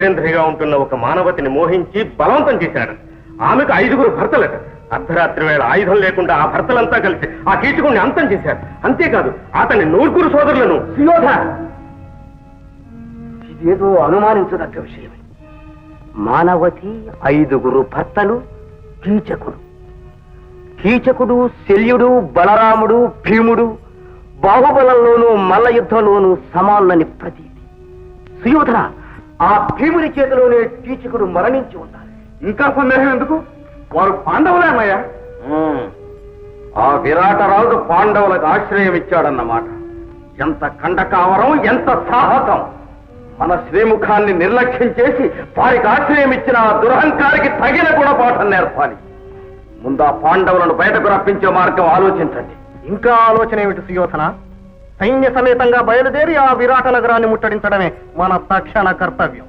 వీరేంద్రిగా ఉంటున్న ఒక మానవతిని మోహించి బలవంతం చేశాడు. ఆమెకు ఐదుగురు భర్తలట. అర్ధరాత్రి వేళ ఆయుధం లేకుండా ఆ భర్తలంతా కలిసి ఆ కీచకుడిని అంతం చేశారు. అంతేకాదు అతని నూరుగురు సోదరులను సుయోధ. ఇదేదో అనుమానించదగ్గ విషయమే. మానవతి ఐదుగురు భర్తలు కీచకుడు. కీచకుడు శల్యుడు బలరాముడు భీముడు బాహుబలంలోనూ మల్ల యుద్ధంలోనూ సమానులని ప్రతీతి. సుయోధన ఆ భీముని చేతిలోనే కీచకుడు మరణించి ఉండాలి ఇంకా సందేహం ఎందుకు? వారు పాండవులే అన్నయ్యా ఆ విరాటరాజు పాండవులకు ఆశ్రయం ఇచ్చాడన్నమాట. ఎంత కండకావరం ఎంత సాహసం. మన శ్రీముఖాన్ని నిర్లక్ష్యం చేసి వారికి ఆశ్రయం ఇచ్చిన ఆ దురహంకారికి తగిన గుణపాఠం నేర్పాలి. ముందా పాండవులను బయటకు రప్పించే మార్గం ఆలోచించండి. ఇంకా ఆలోచన ఏమిటి సుయోధన? సైన్య సమేతంగా బయలుదేరి ఆ విరాట నగరాన్ని ముట్టడించడమే మన తక్షణ కర్తవ్యం.